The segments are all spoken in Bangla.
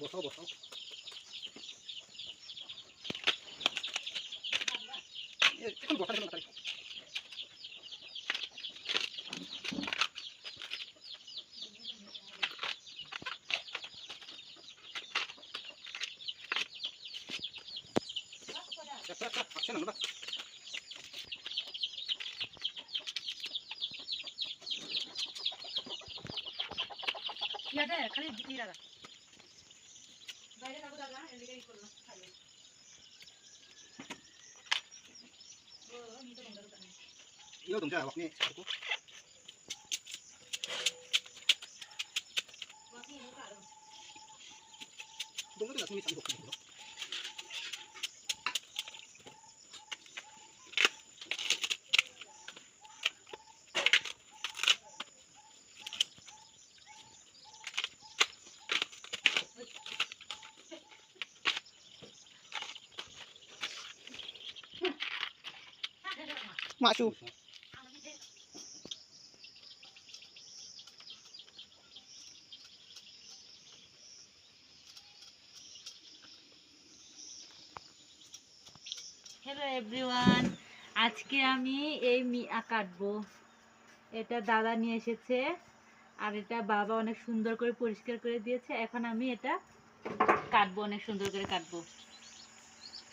বসাও বসাও এ, এখন বসা গেল না, একটা, একটা, ইয়াতে খালি বিক্রি দাদা বাইরে যাবো দাদা এদিকে ই করলো খাবে 이거 동자 막내 잡고 동료들 나중에 잡고 그거 মাচু হ্যালো এভরিওয়ান আজকে আমি এই মিয়া কাটবো। এটা দাদা নিয়ে এসেছে, আর এটা বাবা অনেক সুন্দর করে পরিষ্কার করে দিয়েছে। এখন আমি এটা কাটবো, অনেক সুন্দর করে কাটবো।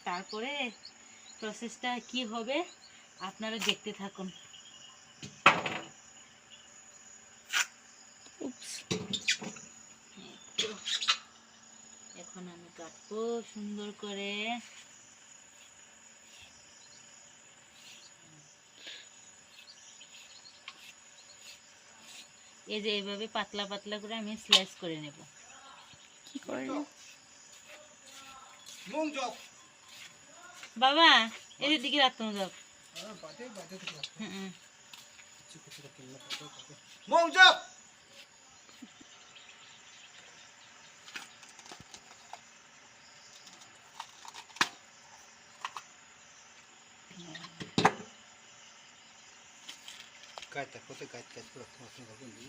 তারপরে প্রসেসটা কি হবে? আপনারা দেখতে থাকুন। এখন আমি কাটবো সুন্দর করে। এই যে এইভাবে পাতলা পাতলা করে আমি স্লাইস করে নেব। কি করে বাবা এই যে দিকে রাখতাম যাও Mongjak. Kait tak, kau tu kait kait pula, kau tu kau ni.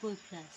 Full class.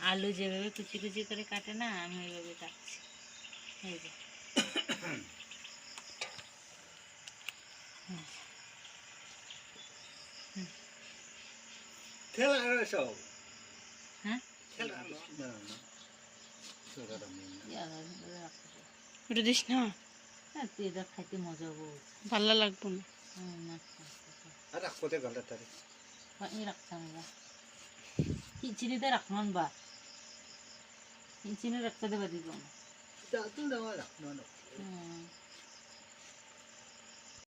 আলু যেভাবে কুচি কুচি করে কাটে না আমি ওইভাবে কাটছি। এই যে। হ্যাঁ? হ্যাঁ, খাইতে মজা ভালো লাগবো হ্যাঁ, রাখতাম রাখলাম বা। ഇഞ്ചിന് രക്തത പതിക്കും